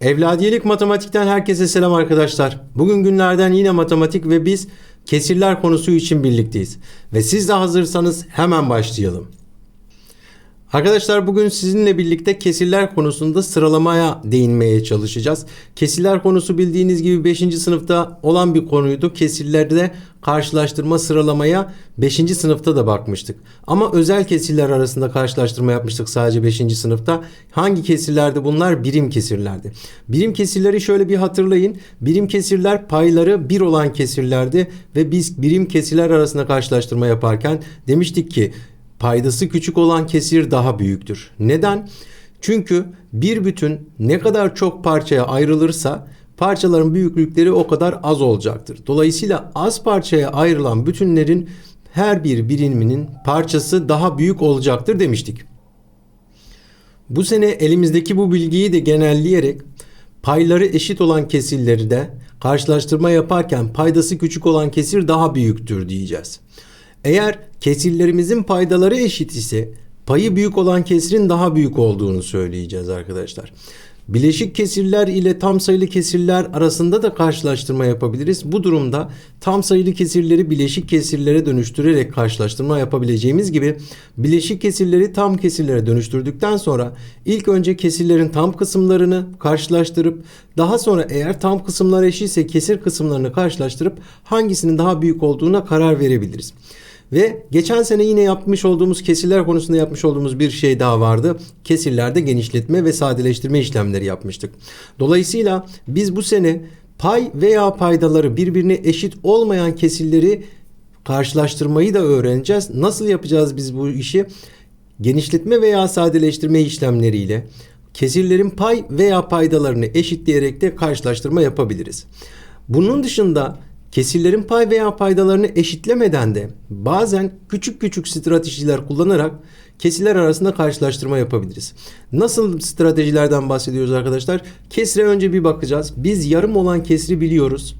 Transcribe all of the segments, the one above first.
Evladiyelik matematikten herkese selam arkadaşlar. Bugün günlerden yine matematik ve biz kesirler konusu için birlikteyiz. Ve siz de hazırsanız hemen başlayalım. Arkadaşlar bugün sizinle birlikte kesirler konusunda sıralamaya değinmeye çalışacağız. Kesirler konusu bildiğiniz gibi 5. sınıfta olan bir konuydu. Kesirlerde karşılaştırma sıralamaya 5. sınıfta da bakmıştık. Ama özel kesirler arasında karşılaştırma yapmıştık sadece 5. sınıfta. Hangi kesirlerdi bunlar? Birim kesirlerdi. Birim kesirleri şöyle bir hatırlayın. Birim kesirler payları 1 olan kesirlerdi ve biz birim kesirler arasında karşılaştırma yaparken demiştik ki paydası küçük olan kesir daha büyüktür. Neden? Çünkü bir bütün ne kadar çok parçaya ayrılırsa parçaların büyüklükleri o kadar az olacaktır. Dolayısıyla az parçaya ayrılan bütünlerin her bir biriminin parçası daha büyük olacaktır demiştik. Bu sene elimizdeki bu bilgiyi de genelleyerek payları eşit olan kesirleri de karşılaştırma yaparken paydası küçük olan kesir daha büyüktür diyeceğiz. Eğer kesirlerimizin paydaları eşit ise payı büyük olan kesirin daha büyük olduğunu söyleyeceğiz arkadaşlar. Bileşik kesirler ile tam sayılı kesirler arasında da karşılaştırma yapabiliriz. Bu durumda tam sayılı kesirleri bileşik kesirlere dönüştürerek karşılaştırma yapabileceğimiz gibi bileşik kesirleri tam kesirlere dönüştürdükten sonra ilk önce kesirlerin tam kısımlarını karşılaştırıp daha sonra eğer tam kısımlar eşitse kesir kısımlarını karşılaştırıp hangisinin daha büyük olduğuna karar verebiliriz. Ve geçen sene yine yapmış olduğumuz kesirler konusunda yapmış olduğumuz bir şey daha vardı. Kesirlerde genişletme ve sadeleştirme işlemleri yapmıştık. Dolayısıyla biz bu sene pay veya paydaları birbirine eşit olmayan kesirleri karşılaştırmayı da öğreneceğiz. Nasıl yapacağız biz bu işi? Genişletme veya sadeleştirme işlemleriyle kesirlerin pay veya paydalarını eşitleyerek de karşılaştırma yapabiliriz. Bunun dışında kesirlerin pay veya paydalarını eşitlemeden de bazen küçük küçük stratejiler kullanarak kesirler arasında karşılaştırma yapabiliriz. Nasıl stratejilerden bahsediyoruz arkadaşlar? Kesire önce bir bakacağız. Biz yarım olan kesri biliyoruz.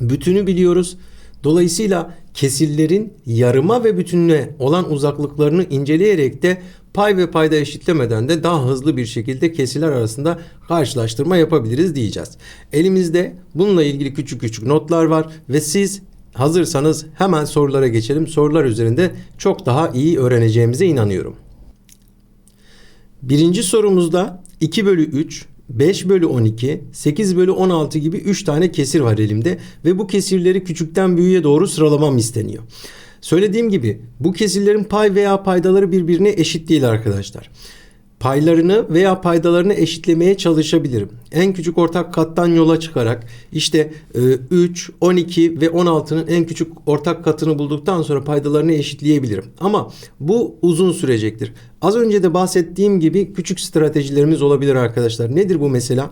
Bütünü biliyoruz. Dolayısıyla kesirlerin yarıma ve bütününe olan uzaklıklarını inceleyerek de pay ve payda eşitlemeden de daha hızlı bir şekilde kesirler arasında karşılaştırma yapabiliriz diyeceğiz. Elimizde bununla ilgili küçük küçük notlar var ve siz hazırsanız hemen sorulara geçelim. Sorular üzerinde çok daha iyi öğreneceğimize inanıyorum. Birinci sorumuzda 2 bölü 3, 5 bölü 12, 8 bölü 16 gibi 3 tane kesir var elimde ve bu kesirleri küçükten büyüğe doğru sıralamam isteniyor. Söylediğim gibi bu kesirlerin pay veya paydaları birbirine eşit değil arkadaşlar. Paylarını veya paydalarını eşitlemeye çalışabilirim. En küçük ortak kattan yola çıkarak işte 3, 12 ve 16'nın en küçük ortak katını bulduktan sonra paydalarını eşitleyebilirim. Ama bu uzun sürecektir. Az önce de bahsettiğim gibi küçük stratejilerimiz olabilir arkadaşlar. Nedir bu mesela?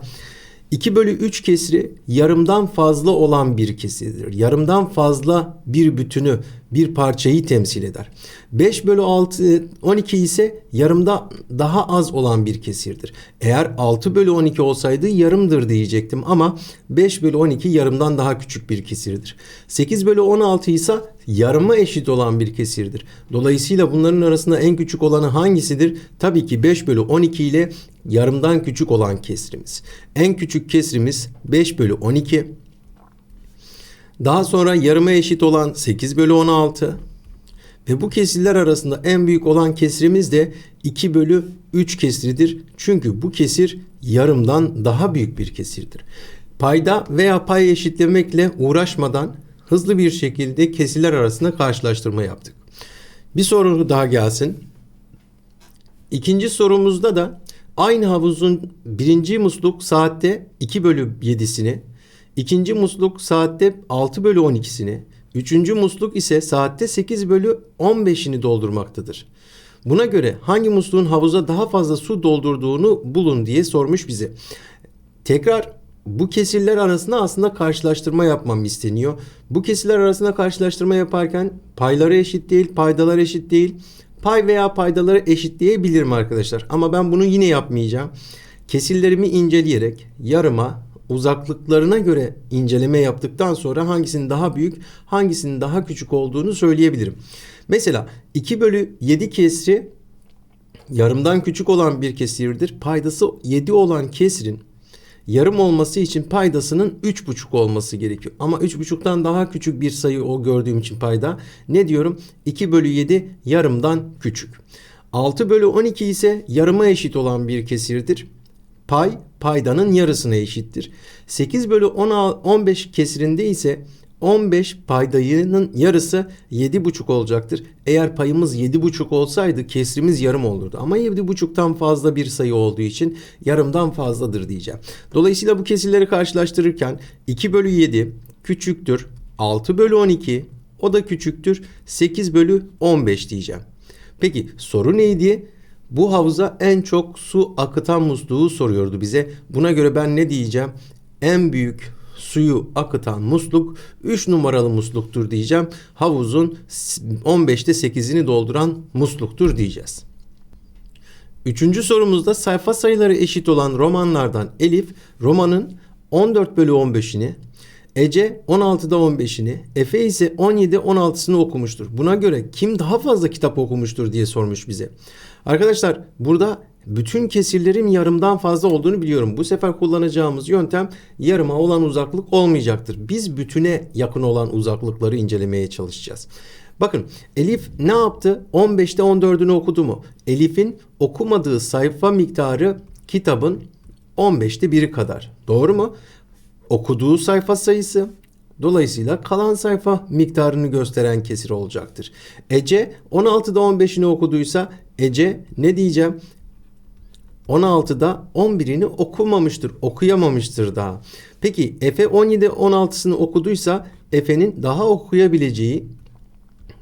2 bölü 3 kesri yarımdan fazla olan bir kesirdir. Yarımdan fazla bir bütünü, bir parçayı temsil eder. 5 bölü 6, 12 ise yarımda daha az olan bir kesirdir. Eğer 6 bölü 12 olsaydı yarımdır diyecektim ama 5 bölü 12 yarımdan daha küçük bir kesirdir. 8 bölü 16 ise yarıma eşit olan bir kesirdir. Dolayısıyla bunların arasında en küçük olanı hangisidir? Tabii ki 5 bölü 12 ile yarımdan küçük olan kesrimiz. En küçük kesrimiz 5 bölü 12. Daha sonra yarıma eşit olan 8 bölü 16. Ve bu kesirler arasında en büyük olan kesrimiz de 2 bölü 3 kesridir. Çünkü bu kesir yarımdan daha büyük bir kesirdir. Payda veya pay eşitlemekle uğraşmadan hızlı bir şekilde kesirler arasında karşılaştırma yaptık. Bir soru daha gelsin. İkinci sorumuzda da aynı havuzun birinci musluk saatte 2 bölü 7'sini, ikinci musluk saatte 6 bölü 12'sini, üçüncü musluk ise saatte 8 bölü 15'ini doldurmaktadır. Buna göre hangi musluğun havuza daha fazla su doldurduğunu bulun diye sormuş bize. Tekrar bu kesirler arasında aslında karşılaştırma yapmam isteniyor. Bu kesirler arasında karşılaştırma yaparken payları eşit değil, paydalar eşit değil. Pay veya paydaları eşitleyebilirim arkadaşlar. Ama ben bunu yine yapmayacağım. Kesirlerimi inceleyerek yarıma uzaklıklarına göre inceleme yaptıktan sonra hangisinin daha büyük, hangisinin daha küçük olduğunu söyleyebilirim. Mesela 2 bölü 7 kesri yarımdan küçük olan bir kesirdir. Paydası 7 olan kesrin yarım olması için paydasının 3,5 olması gerekiyor. Ama 3,5'tan daha küçük bir sayı o gördüğüm için payda. Ne diyorum? 2 bölü 7 yarımdan küçük. 6 bölü 12 ise yarıma eşit olan bir kesirdir. Pay paydanın yarısına eşittir. 8 bölü 15 kesirinde ise 15 paydayının yarısı 7,5 olacaktır. Eğer payımız 7,5 olsaydı kesrimiz yarım olurdu. Ama 7,5'tan fazla bir sayı olduğu için yarımdan fazladır diyeceğim. Dolayısıyla bu kesirleri karşılaştırırken 2 bölü 7 küçüktür 6 bölü 12 o da küçüktür 8 bölü 15 diyeceğim. Peki soru neydi? Bu havuza en çok su akıtan musluğu soruyordu bize. Buna göre ben ne diyeceğim? En büyük suyu akıtan musluk 3 numaralı musluktur diyeceğim. Havuzun 15'te 8'ini dolduran musluktur diyeceğiz. Üçüncü sorumuzda sayfa sayıları eşit olan romanlardan Elif romanın 14 bölü 15'ini, Ece 16'da 15'ini, Efe ise 17 16'sını okumuştur. Buna göre kim daha fazla kitap okumuştur diye sormuş bize. Arkadaşlar burada bütün kesirlerin yarımdan fazla olduğunu biliyorum. Bu sefer kullanacağımız yöntem yarıma olan uzaklık olmayacaktır. Biz bütüne yakın olan uzaklıkları incelemeye çalışacağız. Bakın Elif ne yaptı? 15'te 14'ünü okudu mu? Elif'in okumadığı sayfa miktarı kitabın 15'te biri kadar. Doğru mu? Okuduğu sayfa sayısı Dolayısıyla kalan sayfa miktarını gösteren kesir olacaktır. Ece 16'da 15'ini okuduysa Ece ne diyeceğim? 16'da 11'ini okumamıştır, okuyamamıştır daha. Peki Efe 17 16'sını okuduysa Efe'nin daha okuyabileceği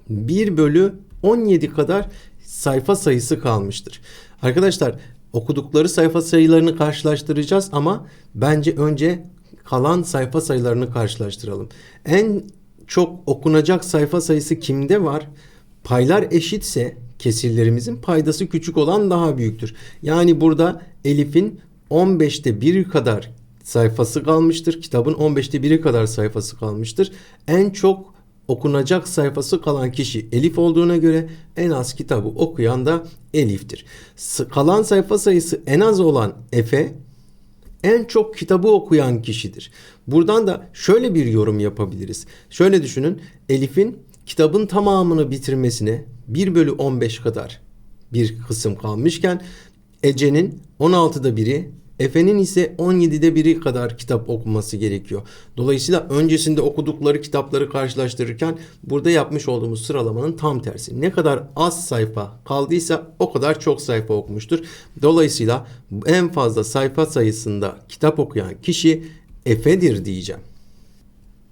1 bölü 17 kadar sayfa sayısı kalmıştır. Arkadaşlar okudukları sayfa sayılarını karşılaştıracağız ama bence önce kalan sayfa sayılarını karşılaştıralım. En çok okunacak sayfa sayısı kimde var? Paylar eşitse kesirlerimizin paydası küçük olan daha büyüktür. Yani burada Elif'in 15'te 1 kadar sayfası kalmıştır. Kitabın 15'te 1'i kadar sayfası kalmıştır. En çok okunacak sayfası kalan kişi Elif olduğuna göre en az kitabı okuyan da Elif'tir. Kalan sayfa sayısı en az olan Efe en çok kitabı okuyan kişidir. Buradan da şöyle bir yorum yapabiliriz. Şöyle düşünün Elif'in kitabın tamamını bitirmesine 1 bölü 15 kadar bir kısım kalmışken Ece'nin 16'da biri Efe'nin ise 17'de biri kadar kitap okuması gerekiyor. Dolayısıyla öncesinde okudukları kitapları karşılaştırırken burada yapmış olduğumuz sıralamanın tam tersi. Ne kadar az sayfa kaldıysa o kadar çok sayfa okumuştur. Dolayısıyla en fazla sayfa sayısında kitap okuyan kişi Efe'dir diyeceğim.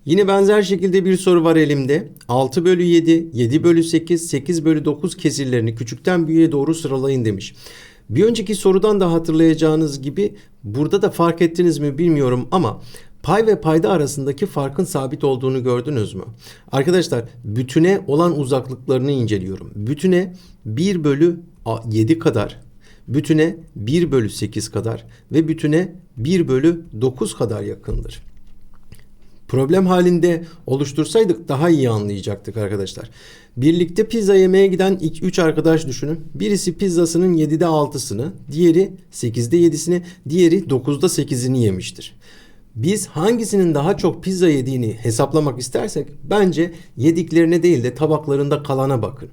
Yine benzer şekilde bir soru var elimde. 6 bölü 7, 7 bölü 8, 8 bölü 9 kesirlerini küçükten büyüğe doğru sıralayın demiş. Bir önceki sorudan da hatırlayacağınız gibi burada da fark ettiniz mi bilmiyorum ama pay ve payda arasındaki farkın sabit olduğunu gördünüz mü? Arkadaşlar bütüne olan uzaklıklarını inceliyorum. Bütüne 1 bölü 7 kadar, bütüne 1 bölü 8 kadar ve bütüne 1 bölü 9 kadar yakındır problem halinde oluştursaydık daha iyi anlayacaktık arkadaşlar. Birlikte pizza yemeye giden 3 arkadaş düşünün. Birisi pizzasının 7'de 6'sını, diğeri 8'de 7'sini, diğeri 9'da 8'ini yemiştir. Biz hangisinin daha çok pizza yediğini hesaplamak istersek bence yediklerine değil de tabaklarında kalana bakın.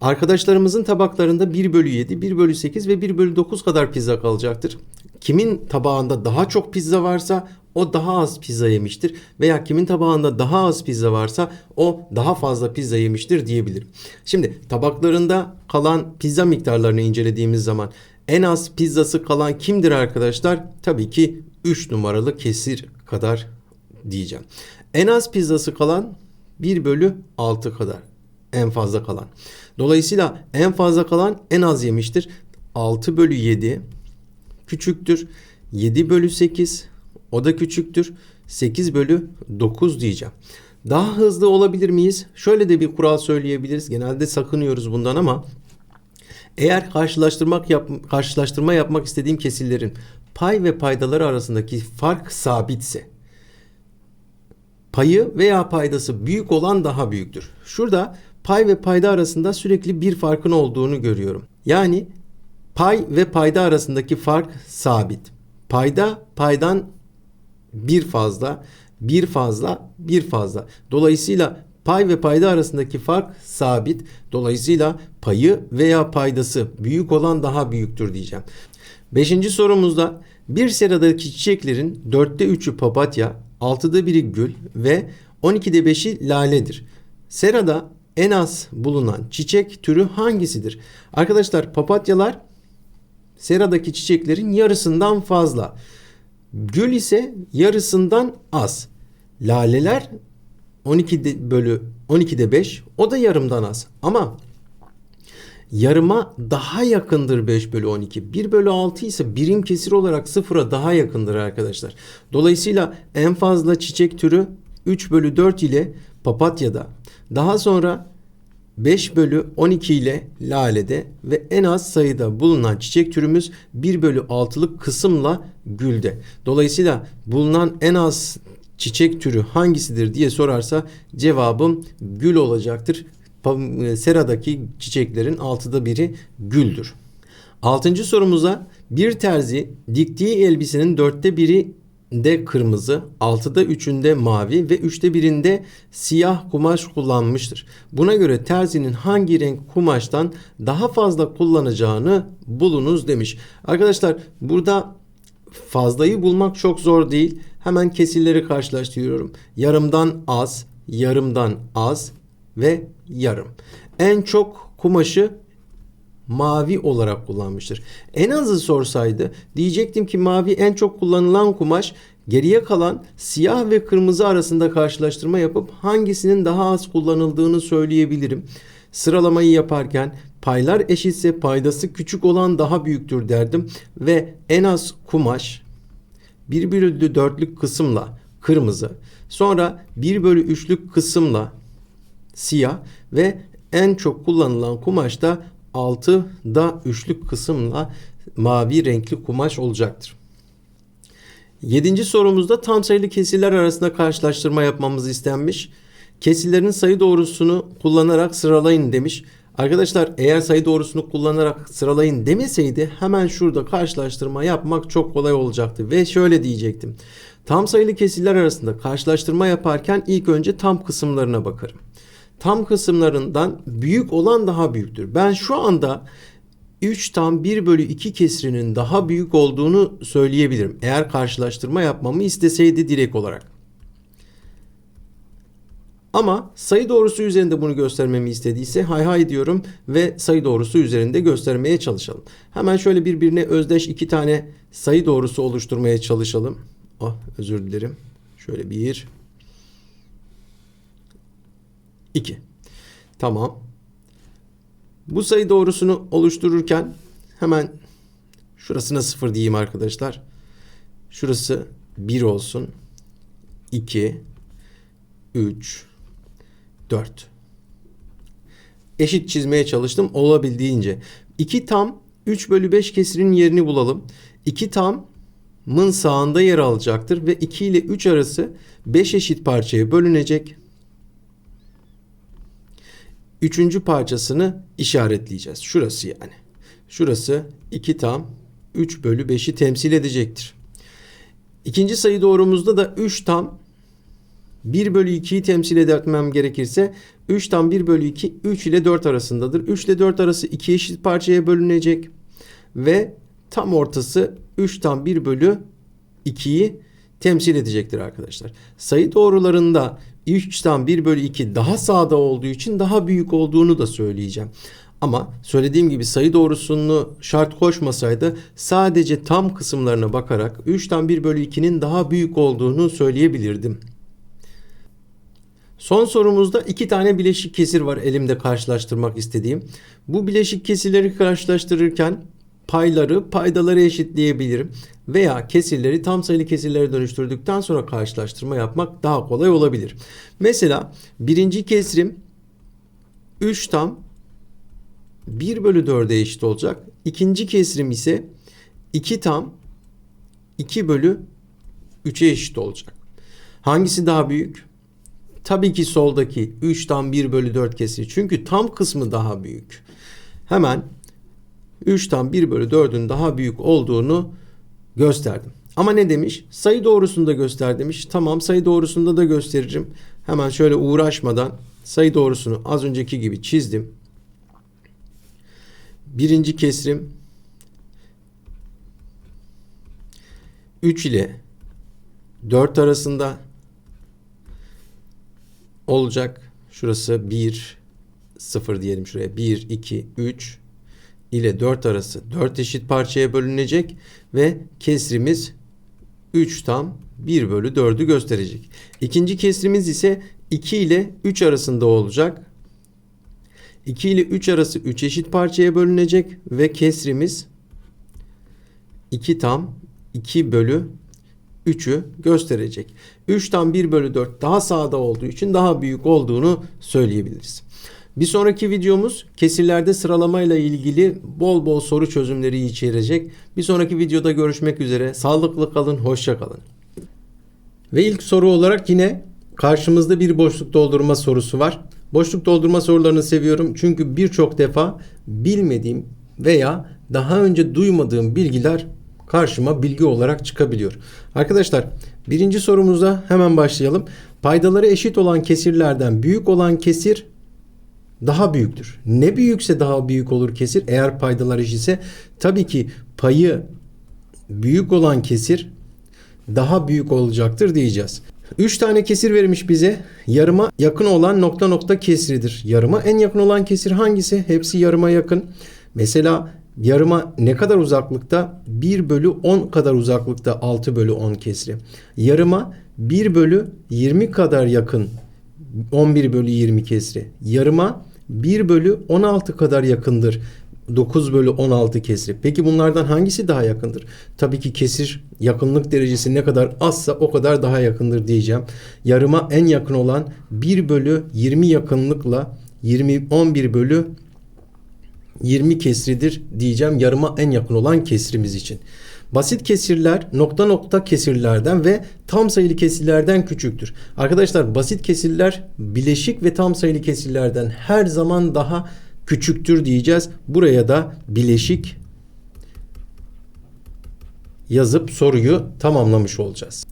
Arkadaşlarımızın tabaklarında 1 bölü 7, 1 bölü 8 ve 1 bölü 9 kadar pizza kalacaktır. Kimin tabağında daha çok pizza varsa o daha az pizza yemiştir veya kimin tabağında daha az pizza varsa o daha fazla pizza yemiştir diyebilirim. Şimdi tabaklarında kalan pizza miktarlarını incelediğimiz zaman en az pizzası kalan kimdir arkadaşlar? Tabii ki 3 numaralı kesir kadar diyeceğim. En az pizzası kalan 1 bölü 6 kadar en fazla kalan. Dolayısıyla en fazla kalan en az yemiştir. 6 bölü 7 küçüktür. 7 bölü 8 o da küçüktür. 8 bölü 9 diyeceğim. Daha hızlı olabilir miyiz? Şöyle de bir kural söyleyebiliriz. Genelde sakınıyoruz bundan ama eğer karşılaştırmak yap, karşılaştırma yapmak istediğim kesirlerin pay ve paydaları arasındaki fark sabitse payı veya paydası büyük olan daha büyüktür. Şurada pay ve payda arasında sürekli bir farkın olduğunu görüyorum. Yani pay ve payda arasındaki fark sabit. Payda paydan bir fazla, bir fazla, bir fazla. Dolayısıyla pay ve payda arasındaki fark sabit. Dolayısıyla payı veya paydası büyük olan daha büyüktür diyeceğim. Beşinci sorumuzda bir seradaki çiçeklerin dörtte üçü papatya, altıda biri gül ve 12'de beşi laledir. Serada en az bulunan çiçek türü hangisidir? Arkadaşlar papatyalar seradaki çiçeklerin yarısından fazla. Gül ise yarısından az. Laleler 12 bölü 12'de 5 o da yarımdan az. Ama yarıma daha yakındır 5 bölü 12. 1 bölü 6 ise birim kesir olarak sıfıra daha yakındır arkadaşlar. Dolayısıyla en fazla çiçek türü 3 bölü 4 ile papatyada. Daha sonra 5 bölü 12 ile lalede ve en az sayıda bulunan çiçek türümüz 1 bölü 6'lık kısımla gülde. Dolayısıyla bulunan en az çiçek türü hangisidir diye sorarsa cevabım gül olacaktır. E, seradaki çiçeklerin altıda biri güldür. Altıncı sorumuza bir terzi diktiği elbisenin dörtte biri de kırmızı, altıda üçünde mavi ve üçte birinde siyah kumaş kullanmıştır. Buna göre terzinin hangi renk kumaştan daha fazla kullanacağını bulunuz demiş. Arkadaşlar burada fazlayı bulmak çok zor değil. Hemen kesirleri karşılaştırıyorum. Yarımdan az, yarımdan az ve yarım. En çok kumaşı mavi olarak kullanmıştır. En azı sorsaydı diyecektim ki mavi en çok kullanılan kumaş geriye kalan siyah ve kırmızı arasında karşılaştırma yapıp hangisinin daha az kullanıldığını söyleyebilirim. Sıralamayı yaparken paylar eşitse paydası küçük olan daha büyüktür derdim ve en az kumaş 1 bölü 4'lük kısımla kırmızı sonra 1 bölü 3'lük kısımla siyah ve en çok kullanılan kumaş da 6'da üçlük kısımla mavi renkli kumaş olacaktır. Yedinci sorumuzda tam sayılı kesirler arasında karşılaştırma yapmamız istenmiş. Kesirlerin sayı doğrusunu kullanarak sıralayın demiş. Arkadaşlar eğer sayı doğrusunu kullanarak sıralayın demeseydi hemen şurada karşılaştırma yapmak çok kolay olacaktı. Ve şöyle diyecektim. Tam sayılı kesirler arasında karşılaştırma yaparken ilk önce tam kısımlarına bakarım tam kısımlarından büyük olan daha büyüktür. Ben şu anda 3 tam 1 bölü 2 kesrinin daha büyük olduğunu söyleyebilirim. Eğer karşılaştırma yapmamı isteseydi direkt olarak. Ama sayı doğrusu üzerinde bunu göstermemi istediyse hay hay diyorum ve sayı doğrusu üzerinde göstermeye çalışalım. Hemen şöyle birbirine özdeş iki tane sayı doğrusu oluşturmaya çalışalım. Oh özür dilerim. Şöyle bir 2. Tamam. Bu sayı doğrusunu oluştururken hemen şurasına 0 diyeyim arkadaşlar. Şurası 1 olsun. 2 3 4 Eşit çizmeye çalıştım olabildiğince. 2 tam 3 bölü 5 kesirin yerini bulalım. 2 tamın sağında yer alacaktır ve 2 ile 3 arası 5 eşit parçaya bölünecek üçüncü parçasını işaretleyeceğiz. Şurası yani. Şurası 2 tam 3 bölü 5'i temsil edecektir. İkinci sayı doğrumuzda da 3 tam 1 bölü 2'yi temsil etmem gerekirse 3 tam 1 bölü 2 3 ile 4 arasındadır. 3 ile 4 arası 2 eşit parçaya bölünecek ve tam ortası 3 tam 1 bölü 2'yi temsil edecektir arkadaşlar. Sayı doğrularında 3'ten 1 bölü 2 daha sağda olduğu için daha büyük olduğunu da söyleyeceğim. Ama söylediğim gibi sayı doğrusunu şart koşmasaydı sadece tam kısımlarına bakarak 3'ten 1 bölü 2'nin daha büyük olduğunu söyleyebilirdim. Son sorumuzda iki tane bileşik kesir var elimde karşılaştırmak istediğim. Bu bileşik kesirleri karşılaştırırken payları paydaları eşitleyebilirim veya kesirleri tam sayılı kesirlere dönüştürdükten sonra karşılaştırma yapmak daha kolay olabilir. Mesela birinci kesrim 3 tam 1 bölü 4'e eşit olacak. İkinci kesrim ise 2 tam 2 bölü 3'e eşit olacak. Hangisi daha büyük? Tabii ki soldaki 3 tam 1 bölü 4 kesiri. Çünkü tam kısmı daha büyük. Hemen 3'ten 1 bölü 4'ün daha büyük olduğunu gösterdim. Ama ne demiş? Sayı doğrusunda göster demiş. Tamam sayı doğrusunda da gösteririm. Hemen şöyle uğraşmadan sayı doğrusunu az önceki gibi çizdim. Birinci kesrim 3 ile 4 arasında olacak. Şurası 1 0 diyelim şuraya. 1 2 3 ile 4 arası 4 eşit parçaya bölünecek ve kesrimiz 3 tam 1 bölü 4'ü gösterecek. İkinci kesrimiz ise 2 ile 3 arasında olacak. 2 ile 3 arası 3 eşit parçaya bölünecek ve kesrimiz 2 tam 2 bölü 3'ü gösterecek. 3 tam 1 bölü 4 daha sağda olduğu için daha büyük olduğunu söyleyebiliriz. Bir sonraki videomuz kesirlerde sıralamayla ilgili bol bol soru çözümleri içerecek. Bir sonraki videoda görüşmek üzere. Sağlıklı kalın, hoşça kalın. Ve ilk soru olarak yine karşımızda bir boşluk doldurma sorusu var. Boşluk doldurma sorularını seviyorum çünkü birçok defa bilmediğim veya daha önce duymadığım bilgiler karşıma bilgi olarak çıkabiliyor. Arkadaşlar birinci sorumuza hemen başlayalım. Paydaları eşit olan kesirlerden büyük olan kesir daha büyüktür. Ne büyükse daha büyük olur kesir. Eğer paydalar eşitse tabii ki payı büyük olan kesir daha büyük olacaktır diyeceğiz. 3 tane kesir vermiş bize. Yarıma yakın olan nokta nokta kesridir. Yarıma en yakın olan kesir hangisi? Hepsi yarıma yakın. Mesela yarıma ne kadar uzaklıkta? 1 bölü 10 kadar uzaklıkta 6 bölü 10 kesri. Yarıma 1 bölü 20 kadar yakın 11 bölü 20 kesri. Yarıma 1 bölü 16 kadar yakındır. 9 bölü 16 kesri. Peki bunlardan hangisi daha yakındır? Tabii ki kesir yakınlık derecesi ne kadar azsa o kadar daha yakındır diyeceğim. Yarıma en yakın olan 1 bölü 20 yakınlıkla 20 11 bölü 20 kesridir diyeceğim yarıma en yakın olan kesrimiz için. Basit kesirler nokta nokta kesirlerden ve tam sayılı kesirlerden küçüktür. Arkadaşlar basit kesirler bileşik ve tam sayılı kesirlerden her zaman daha küçüktür diyeceğiz. Buraya da bileşik yazıp soruyu tamamlamış olacağız.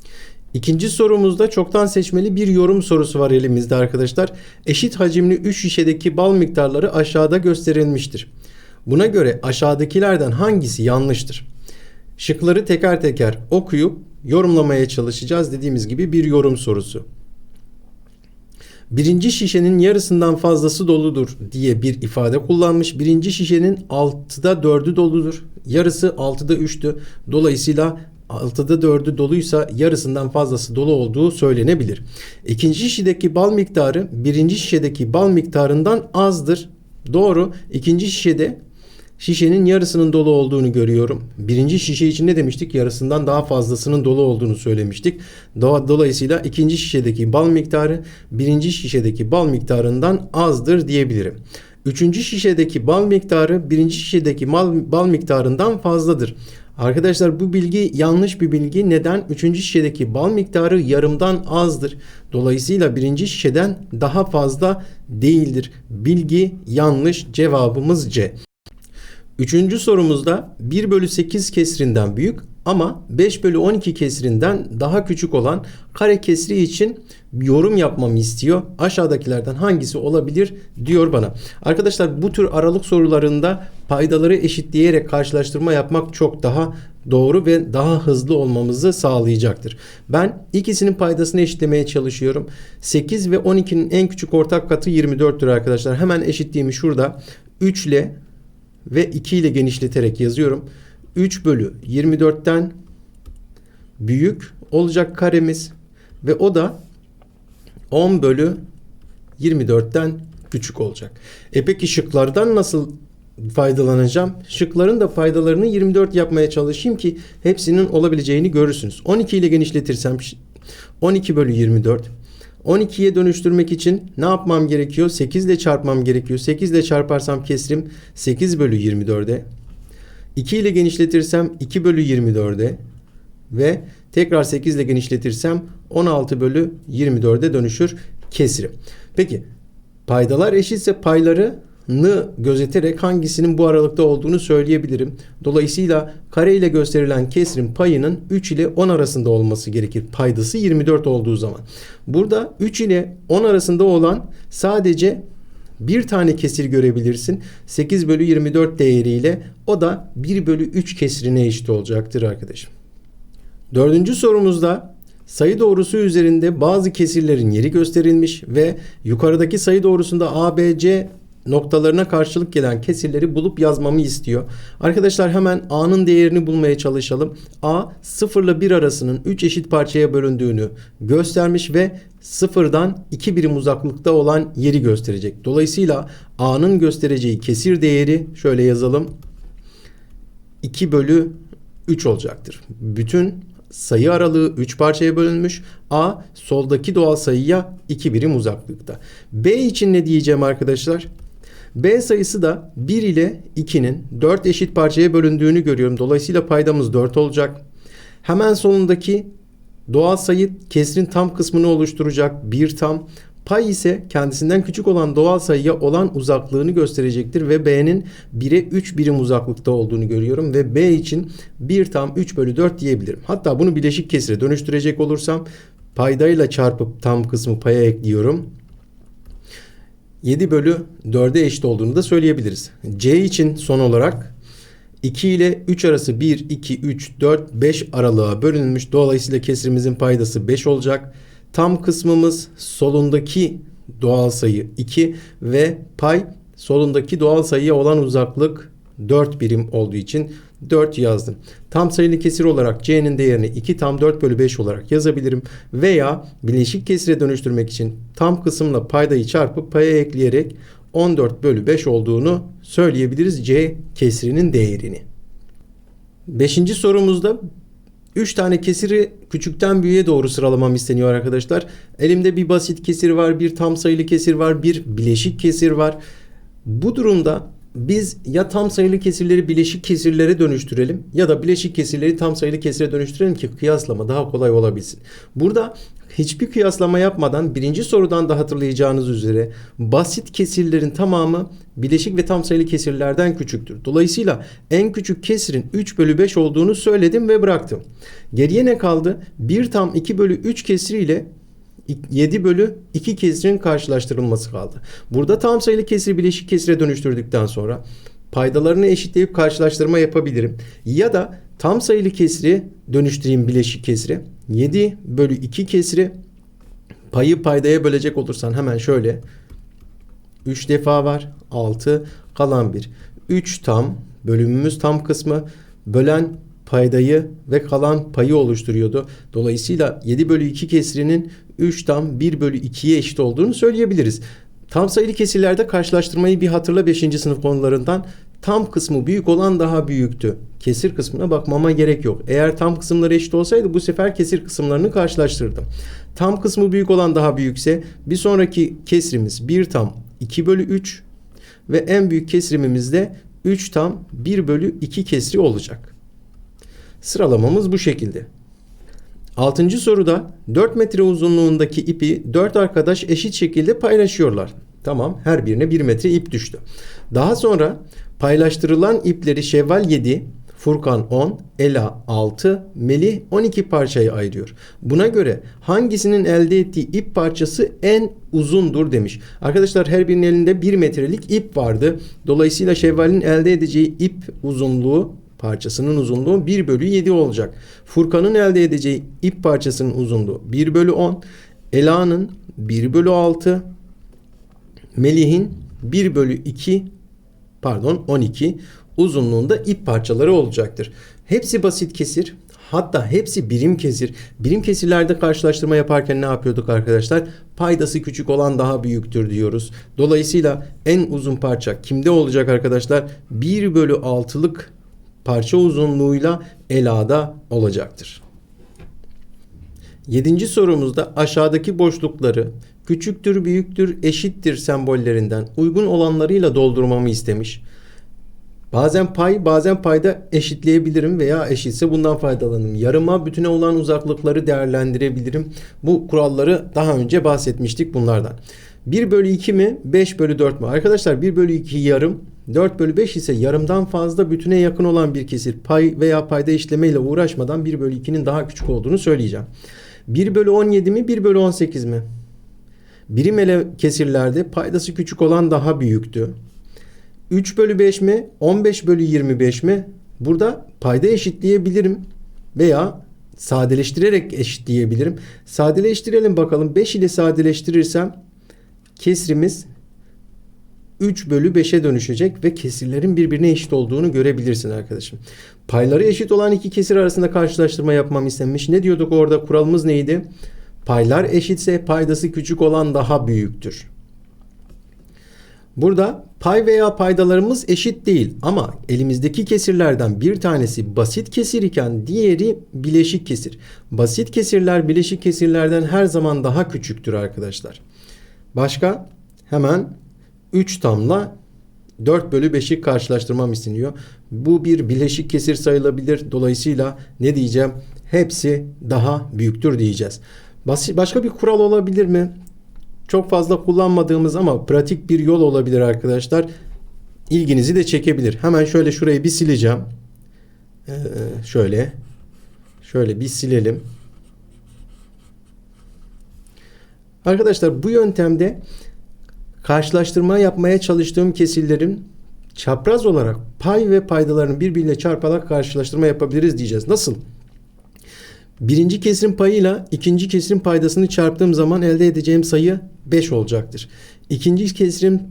İkinci sorumuzda çoktan seçmeli bir yorum sorusu var elimizde arkadaşlar. Eşit hacimli 3 şişedeki bal miktarları aşağıda gösterilmiştir. Buna göre aşağıdakilerden hangisi yanlıştır? Şıkları teker teker okuyup yorumlamaya çalışacağız. Dediğimiz gibi bir yorum sorusu. Birinci şişenin yarısından fazlası doludur diye bir ifade kullanmış. Birinci şişenin 6'da 4'ü doludur. Yarısı 6'da 3'tü. Dolayısıyla 6'da 4'ü doluysa yarısından fazlası dolu olduğu söylenebilir. İkinci şişedeki bal miktarı birinci şişedeki bal miktarından azdır. Doğru. İkinci şişede şişenin yarısının dolu olduğunu görüyorum. Birinci şişe için ne demiştik? Yarısından daha fazlasının dolu olduğunu söylemiştik. Dolayısıyla ikinci şişedeki bal miktarı birinci şişedeki bal miktarından azdır diyebilirim. Üçüncü şişedeki bal miktarı birinci şişedeki bal, bal miktarından fazladır. Arkadaşlar bu bilgi yanlış bir bilgi. Neden? Üçüncü şişedeki bal miktarı yarımdan azdır. Dolayısıyla birinci şişeden daha fazla değildir. Bilgi yanlış. Cevabımız C. Üçüncü sorumuzda 1 bölü 8 kesrinden büyük ama 5 bölü 12 kesrinden daha küçük olan kare kesri için yorum yapmamı istiyor. Aşağıdakilerden hangisi olabilir diyor bana. Arkadaşlar bu tür aralık sorularında paydaları eşitleyerek karşılaştırma yapmak çok daha doğru ve daha hızlı olmamızı sağlayacaktır. Ben ikisinin paydasını eşitlemeye çalışıyorum. 8 ve 12'nin en küçük ortak katı 24'tür arkadaşlar. Hemen eşitliğimi şurada 3 ile ve 2 ile genişleterek yazıyorum. 3 bölü 24'ten büyük olacak karemiz ve o da 10 bölü 24'ten küçük olacak. E peki şıklardan nasıl faydalanacağım? Şıkların da faydalarını 24 yapmaya çalışayım ki hepsinin olabileceğini görürsünüz. 12 ile genişletirsem 12 bölü 24 12'ye dönüştürmek için ne yapmam gerekiyor? 8 ile çarpmam gerekiyor. 8 ile çarparsam kesrim 8 bölü 24'e. 2 ile genişletirsem 2 bölü 24'e. Ve tekrar 8 ile genişletirsem 16 bölü 24'e dönüşür kesrim. Peki paydalar eşitse payları gözeterek hangisinin bu aralıkta olduğunu söyleyebilirim. Dolayısıyla kare ile gösterilen kesrin payının 3 ile 10 arasında olması gerekir. Paydası 24 olduğu zaman. Burada 3 ile 10 arasında olan sadece bir tane kesir görebilirsin. 8 bölü 24 değeriyle o da 1 bölü 3 kesrine eşit olacaktır arkadaşım. Dördüncü sorumuzda sayı doğrusu üzerinde bazı kesirlerin yeri gösterilmiş ve yukarıdaki sayı doğrusunda A, B, C noktalarına karşılık gelen kesirleri bulup yazmamı istiyor. Arkadaşlar hemen A'nın değerini bulmaya çalışalım. A 0 ile 1 arasının 3 eşit parçaya bölündüğünü göstermiş ve sıfırdan 2 birim uzaklıkta olan yeri gösterecek. Dolayısıyla A'nın göstereceği kesir değeri şöyle yazalım. 2 bölü 3 olacaktır. Bütün sayı aralığı 3 parçaya bölünmüş. A soldaki doğal sayıya 2 birim uzaklıkta. B için ne diyeceğim arkadaşlar? B sayısı da 1 ile 2'nin 4 eşit parçaya bölündüğünü görüyorum. Dolayısıyla paydamız 4 olacak. Hemen sonundaki doğal sayı kesrin tam kısmını oluşturacak. 1 tam. Pay ise kendisinden küçük olan doğal sayıya olan uzaklığını gösterecektir ve B'nin 1'e 3 birim uzaklıkta olduğunu görüyorum ve B için 1 tam 3 bölü 4 diyebilirim. Hatta bunu bileşik kesire dönüştürecek olursam paydayla çarpıp tam kısmı paya ekliyorum. 7 bölü 4'e eşit olduğunu da söyleyebiliriz. C için son olarak 2 ile 3 arası 1, 2, 3, 4, 5 aralığa bölünmüş. Dolayısıyla kesirimizin paydası 5 olacak. Tam kısmımız solundaki doğal sayı 2 ve pay solundaki doğal sayıya olan uzaklık 4 birim olduğu için 4 yazdım. Tam sayılı kesir olarak c'nin değerini 2 tam 4 bölü 5 olarak yazabilirim. Veya bileşik kesire dönüştürmek için tam kısımla paydayı çarpıp paya ekleyerek 14 bölü 5 olduğunu söyleyebiliriz c kesirinin değerini. Beşinci sorumuzda 3 tane kesiri küçükten büyüğe doğru sıralamam isteniyor arkadaşlar. Elimde bir basit kesir var, bir tam sayılı kesir var, bir bileşik kesir var. Bu durumda biz ya tam sayılı kesirleri bileşik kesirlere dönüştürelim ya da bileşik kesirleri tam sayılı kesire dönüştürelim ki kıyaslama daha kolay olabilsin. Burada hiçbir kıyaslama yapmadan birinci sorudan da hatırlayacağınız üzere basit kesirlerin tamamı bileşik ve tam sayılı kesirlerden küçüktür. Dolayısıyla en küçük kesirin 3 bölü 5 olduğunu söyledim ve bıraktım. Geriye ne kaldı? 1 tam 2 bölü 3 kesiriyle 7 bölü 2 kesirin karşılaştırılması kaldı. Burada tam sayılı kesiri bileşik kesire dönüştürdükten sonra paydalarını eşitleyip karşılaştırma yapabilirim. Ya da tam sayılı kesiri dönüştüreyim bileşik kesire. 7 bölü 2 kesiri payı paydaya bölecek olursan hemen şöyle 3 defa var 6 kalan 1. 3 tam bölümümüz tam kısmı bölen paydayı ve kalan payı oluşturuyordu. Dolayısıyla 7 bölü 2 kesirinin 3 tam 1 bölü 2'ye eşit olduğunu söyleyebiliriz. Tam sayılı kesirlerde karşılaştırmayı bir hatırla 5. sınıf konularından. Tam kısmı büyük olan daha büyüktü. Kesir kısmına bakmama gerek yok. Eğer tam kısımları eşit olsaydı bu sefer kesir kısımlarını karşılaştırdım. Tam kısmı büyük olan daha büyükse bir sonraki kesrimiz 1 tam 2 bölü 3 ve en büyük kesrimimiz de 3 tam 1 bölü 2 kesri olacak. Sıralamamız bu şekilde. Altıncı soruda 4 metre uzunluğundaki ipi 4 arkadaş eşit şekilde paylaşıyorlar. Tamam her birine 1 metre ip düştü. Daha sonra paylaştırılan ipleri Şevval 7, Furkan 10, Ela 6, Melih 12 parçaya ayırıyor. Buna göre hangisinin elde ettiği ip parçası en uzundur demiş. Arkadaşlar her birinin elinde 1 metrelik ip vardı. Dolayısıyla Şevval'in elde edeceği ip uzunluğu parçasının uzunluğu 1 bölü 7 olacak. Furkan'ın elde edeceği ip parçasının uzunluğu 1 bölü 10. Ela'nın 1 bölü 6. Melih'in 1 bölü 2 pardon 12 uzunluğunda ip parçaları olacaktır. Hepsi basit kesir. Hatta hepsi birim kesir. Birim kesirlerde karşılaştırma yaparken ne yapıyorduk arkadaşlar? Paydası küçük olan daha büyüktür diyoruz. Dolayısıyla en uzun parça kimde olacak arkadaşlar? 1 bölü 6'lık parça uzunluğuyla elada olacaktır. Yedinci sorumuzda aşağıdaki boşlukları küçüktür, büyüktür, eşittir sembollerinden uygun olanlarıyla doldurmamı istemiş. Bazen pay, bazen payda eşitleyebilirim veya eşitse bundan faydalanırım. Yarıma bütüne olan uzaklıkları değerlendirebilirim. Bu kuralları daha önce bahsetmiştik bunlardan. 1 bölü 2 mi 5 bölü 4 mü? Arkadaşlar 1 bölü 2 yarım 4 bölü 5 ise yarımdan fazla bütüne yakın olan bir kesir pay veya payda işlemeyle uğraşmadan 1 bölü 2'nin daha küçük olduğunu söyleyeceğim. 1 bölü 17 mi 1 bölü 18 mi? Birim ele kesirlerde paydası küçük olan daha büyüktü. 3 bölü 5 mi 15 bölü 25 mi? Burada payda eşitleyebilirim veya sadeleştirerek eşitleyebilirim. Sadeleştirelim bakalım. 5 ile sadeleştirirsem kesrimiz 3 bölü 5'e dönüşecek ve kesirlerin birbirine eşit olduğunu görebilirsin arkadaşım. Payları eşit olan iki kesir arasında karşılaştırma yapmam istenmiş. Ne diyorduk orada? Kuralımız neydi? Paylar eşitse paydası küçük olan daha büyüktür. Burada pay veya paydalarımız eşit değil ama elimizdeki kesirlerden bir tanesi basit kesir iken diğeri bileşik kesir. Basit kesirler bileşik kesirlerden her zaman daha küçüktür arkadaşlar. Başka hemen 3 tamla 4 bölü 5'i karşılaştırmam isteniyor. Bu bir bileşik kesir sayılabilir. Dolayısıyla ne diyeceğim? Hepsi daha büyüktür diyeceğiz. Başka bir kural olabilir mi? Çok fazla kullanmadığımız ama pratik bir yol olabilir arkadaşlar. İlginizi de çekebilir. Hemen şöyle şurayı bir sileceğim. Ee, şöyle. Şöyle bir silelim. Arkadaşlar bu yöntemde karşılaştırma yapmaya çalıştığım kesirlerin çapraz olarak pay ve paydalarını birbiriyle çarparak karşılaştırma yapabiliriz diyeceğiz. Nasıl? Birinci kesirin payıyla ikinci kesirin paydasını çarptığım zaman elde edeceğim sayı 5 olacaktır. İkinci kesirin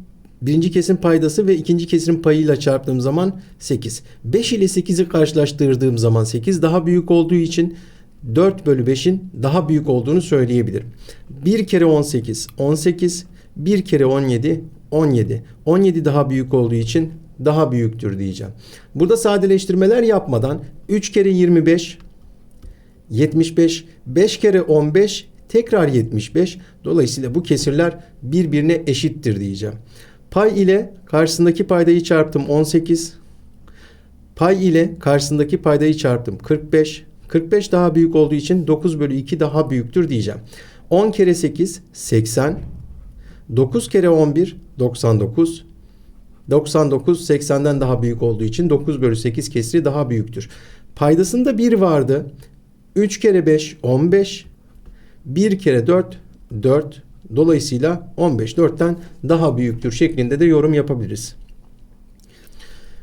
birinci kesirin paydası ve ikinci kesirin payıyla çarptığım zaman 8. 5 ile 8'i karşılaştırdığım zaman 8 daha büyük olduğu için 4 bölü 5'in daha büyük olduğunu söyleyebilirim. 1 kere 18 18 1 kere 17 17. 17 daha büyük olduğu için daha büyüktür diyeceğim. Burada sadeleştirmeler yapmadan 3 kere 25 75 5 kere 15 tekrar 75. Dolayısıyla bu kesirler birbirine eşittir diyeceğim. Pay ile karşısındaki paydayı çarptım 18. Pay ile karşısındaki paydayı çarptım 45. 45 daha büyük olduğu için 9 bölü 2 daha büyüktür diyeceğim. 10 kere 8 80. 9 kere 11 99. 99 80'den daha büyük olduğu için 9 bölü 8 kesiri daha büyüktür. Paydasında 1 vardı. 3 kere 5 15. 1 kere 4 4. Dolayısıyla 15 4'ten daha büyüktür şeklinde de yorum yapabiliriz.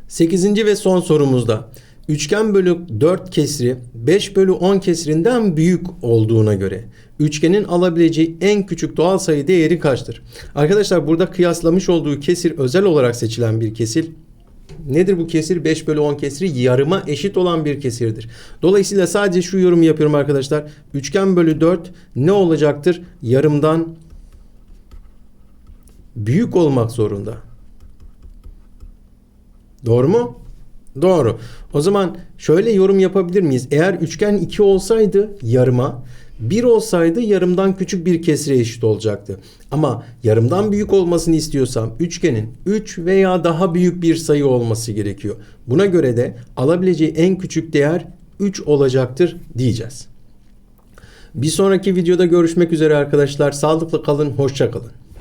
8. ve son sorumuzda üçgen bölü 4 kesri 5 bölü 10 kesirinden büyük olduğuna göre üçgenin alabileceği en küçük doğal sayı değeri kaçtır? Arkadaşlar burada kıyaslamış olduğu kesir özel olarak seçilen bir kesir. Nedir bu kesir? 5 bölü 10 kesiri yarıma eşit olan bir kesirdir. Dolayısıyla sadece şu yorumu yapıyorum arkadaşlar. Üçgen bölü 4 ne olacaktır? Yarımdan büyük olmak zorunda. Doğru mu? Doğru. O zaman şöyle yorum yapabilir miyiz? Eğer üçgen 2 olsaydı yarıma, 1 olsaydı yarımdan küçük bir kesire eşit olacaktı. Ama yarımdan büyük olmasını istiyorsam üçgenin 3 veya daha büyük bir sayı olması gerekiyor. Buna göre de alabileceği en küçük değer 3 olacaktır diyeceğiz. Bir sonraki videoda görüşmek üzere arkadaşlar. Sağlıklı kalın, hoşça kalın.